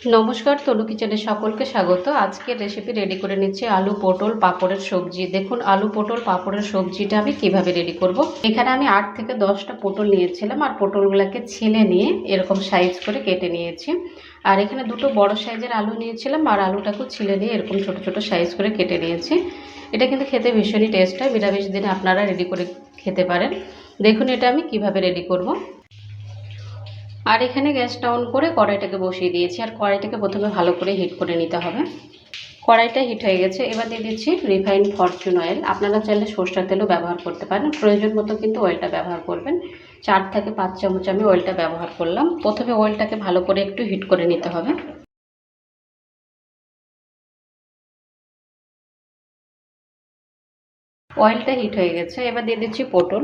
নমস্কার, তনু কিচেনে সকলকে স্বাগত। আজকের রেসিপি রেডি করে নিচ্ছি আলু পটল পাঁপড়ের সবজি। দেখুন, আলু পটল পাঁপড়ের সবজিটা আমি কীভাবে রেডি করব। এখানে আমি আট থেকে দশটা পটল নিয়েছিলাম আর পটলগুলোকে ছিলে নিয়ে এরকম সাইজ করে কেটে নিয়েছি। আর এখানে দুটো বড় সাইজের আলু নিয়েছিলাম আর আলুটাকেও ছিলে নিয়ে এরকম ছোট ছোট সাইজ করে কেটে নিয়েছি। এটা কিন্তু খেতে ভীষণই টেস্ট হয়। নিরামিষ দিনে আপনারা রেডি করে খেতে পারেন। দেখুন, এটা আমি কীভাবে রেডি করব। আর এখানে গ্যাসটা অন করে কড়াইটাকে বসিয়ে দিয়েছি। আর কড়াইটাকে প্রথমে ভালো করে হিট করে নিতে হবে। কড়াইটা হিট হয়ে গেছে। এবার দিয়ে দিচ্ছি রিফাইন্ড ফরচুন অয়েল আপনারা চাইলে সর্ষের তেলও ব্যবহার করতে পারেন। প্রয়োজন মতো কিন্তু অয়েলটা ব্যবহার করবেন। চার থেকে পাঁচ চামচ আমি অয়েলটা ব্যবহার করলাম। প্রথমে অয়েলটাকে ভালো করে একটু হিট করে নিতে হবে। অয়েলটা হিট হয়ে গেছে। এবার দিয়ে দিচ্ছি পটল।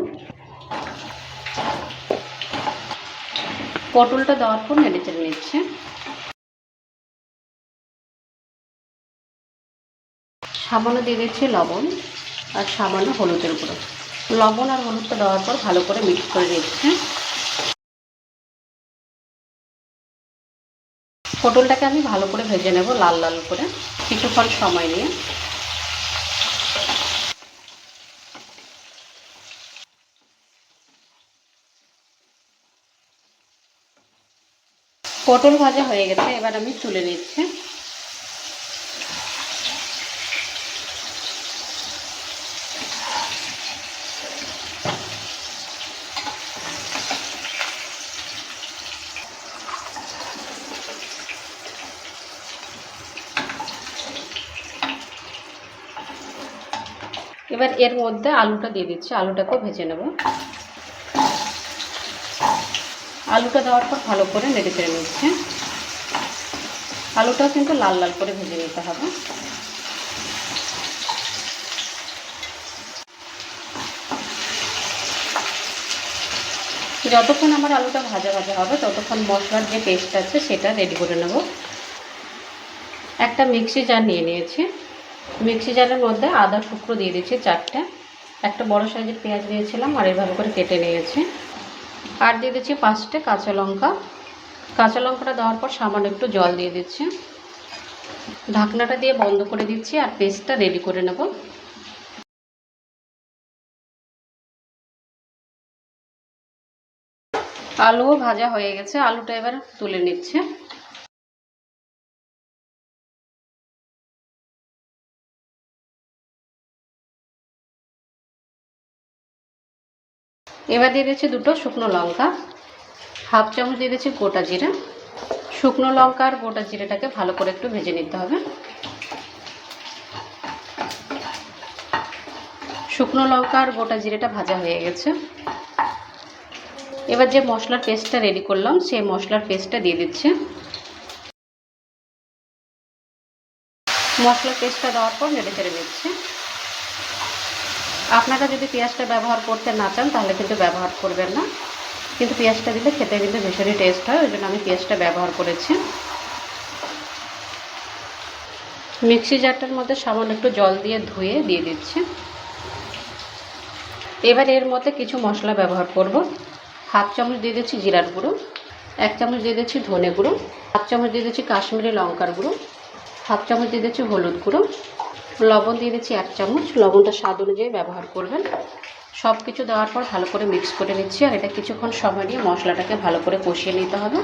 পটলটা দেওয়ার পর নেড়ে চেড়ে নিচ্ছে। সামান্য দিয়ে দিচ্ছি লবণ আর সামান্য হলুদের গুঁড়ো। লবণ আর হলুদটা দেওয়ার পর ভালো করে মিক্স করে নিচ্ছে। পটলটাকে আমি ভালো করে ভেজে নেব লাল লাল করে, কিছুক্ষণ সময় নিয়ে। পটল ভাজা হয়ে গেছে, এবার আমি তুলে নিচ্ছি। এবার এর মধ্যে আলুটা দিয়ে দিচ্ছি, আলুটাকেও ভেজে নেব। আলুটা দেওয়ার পর ভালো করে নেড়ে চেড়ে নিচ্ছে। আলুটাও কিন্তু লাল লাল করে ভেজে নিতে হবে। যতক্ষণ আমার আলুটা ভাজা ভাজা হবে, ততক্ষণ মশলার যে পেস্ট আছে সেটা রেডি করে নেব। একটা মিক্সি জার নিয়ে নিয়েছি। মিক্সি জারের মধ্যে আদা টুকরো দিয়ে দিয়েছি চারটে। একটা বড় সাইজের পেঁয়াজ দিয়েছিলাম আর এইভাবে করে কেটে নিয়েছি। আর দিয়ে দিচ্ছি পাঁচটা কাঁচা লঙ্কা। কাঁচা লঙ্কাটা দেওয়ার পর সামান্য একটু জল দিয়ে দিচ্ছি। ঢাকনাটা দিয়ে বন্ধ করে দিচ্ছি আর পেস্টটা রেডি করে নেব। আলুও ভাজা হয়ে গেছে। আলুটা এবার তুলে নিচ্ছে। এবার দিয়ে দিচ্ছি দুটো শুকনো লঙ্কা। হাফ চামচ দিয়ে দিচ্ছি গোটা জিরা। শুকনো লঙ্কা আর গোটা জিরাটাকে ভালো করে একটু ভেজে নিতে হবে। শুকনো লঙ্কা আর গোটা জিরেটা ভাজা হয়ে গেছে। এবার যে মশলার পেস্টটা রেডি করলাম, সেই মশলার পেস্টটা দিয়ে দিচ্ছে। মশলার পেস্টটা দেওয়ার পর নেড়ে চেড়ে দিচ্ছে। আপনারা যদি পেঁয়াজটা ব্যবহার করতে না চান, তাহলে কিন্তু ব্যবহার করবেন না। কিন্তু পেঁয়াজটা দিলে খেতে কিন্তু ভীষণই টেস্ট হয়, ওই জন্য আমি পেঁয়াজটা ব্যবহার করেছি। মিক্সি জারটার মধ্যে সামান্য একটু জল দিয়ে ধুয়ে দিয়ে দিচ্ছি। এবার এর মধ্যে কিছু মশলা ব্যবহার করব। হাফ চামচ দিয়ে দিচ্ছি জিরার গুঁড়ো, এক চামচ দিয়ে দিচ্ছি ধনে গুঁড়ো, হাফ চামচ দিয়ে দিচ্ছি কাশ্মীরি লঙ্কার গুঁড়ো, হাফ চামচ দিয়ে দিচ্ছি হলুদ গুঁড়ো লবণ দিয়ে দিচ্ছি এক চামচ। লবণটা স্বাদ অনুযায়ী ব্যবহার করবেন। সব কিছু দেওয়ার পর ভালো করে মিক্স করে নিচ্ছি। আর এটা কিছুক্ষণ সময় নিয়ে মশলাটাকে ভালো করে কষিয়ে নিতে হবে।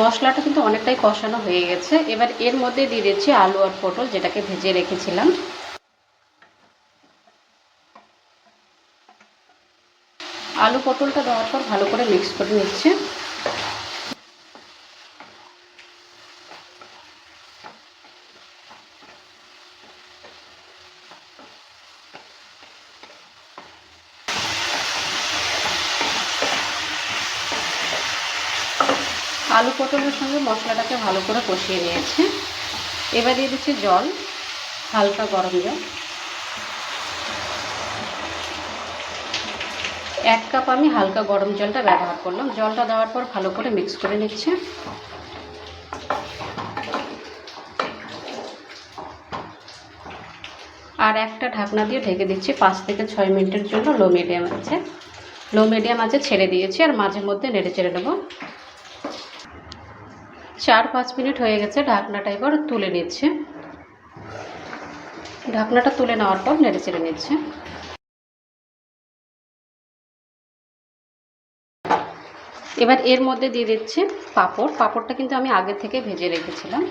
মশলাটা কিন্তু অনেকটাই কষানো হয়ে গেছে। এবার এর মধ্যে দিয়ে দিচ্ছি আলু আর পটল, যেটাকে ভেজে রেখেছিলাম। আলু পটলটা দেওয়ার পর ভালো করে মিক্স করে নিচ্ছে। আলু পটলের সঙ্গে মশলাটাকে ভালো করে কষিয়ে নিয়েছে। এবার দিয়ে দিচ্ছি জল, হালকা গরম জল। এক কাপ আমি হালকা গরম জলটা ব্যবহার করলাম। জলটা দেওয়ার পর ভালো করে মিক্স করে নিচ্ছে। আর একটা ঢাকনা দিয়ে ঢেকে দিচ্ছি পাঁচ থেকে ছয় মিনিটের জন্য লো মিডিয়াম আছে লো মিডিয়াম আছে ছেড়ে দিয়েছি আর মাঝে মধ্যে নেড়ে চেড়ে নেব। চার পাঁচ মিনিট হয়ে গেছে, ঢাকনাটা এবার তুলে নিচ্ছে। ঢাকনাটা তুলে নেওয়ার পর নেড়ে চেড়ে নিচ্ছে। এবার এর মধ্যে দিয়ে দিচ্ছে পাঁপড়। পাঁপড়টা কিন্তু আমি আগে থেকে ভেজে রেখেছিলাম।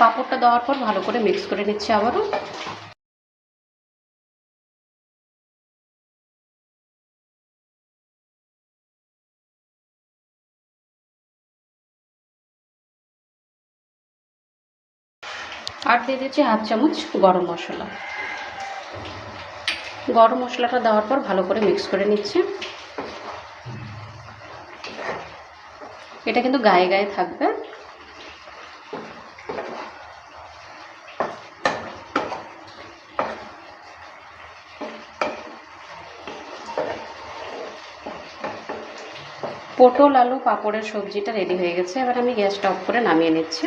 পাঁপড়টা দেওয়ার পর ভালো করে মিক্স করে নিচ্ছে আবারও। আর দিয়ে দিচ্ছি হাফ চামচ গরম মশলা। গরম মশলাটা দেওয়ার পর ভালো করে মিক্স করে নিচ্ছে। এটা কিন্তু গায়ে গায়ে থাকবে। পটল, আলু, পাঁপড়ের সবজিটা রেডি হয়ে গেছে। এবার আমি গ্যাসটা অফ করে নামিয়ে নিচ্ছি।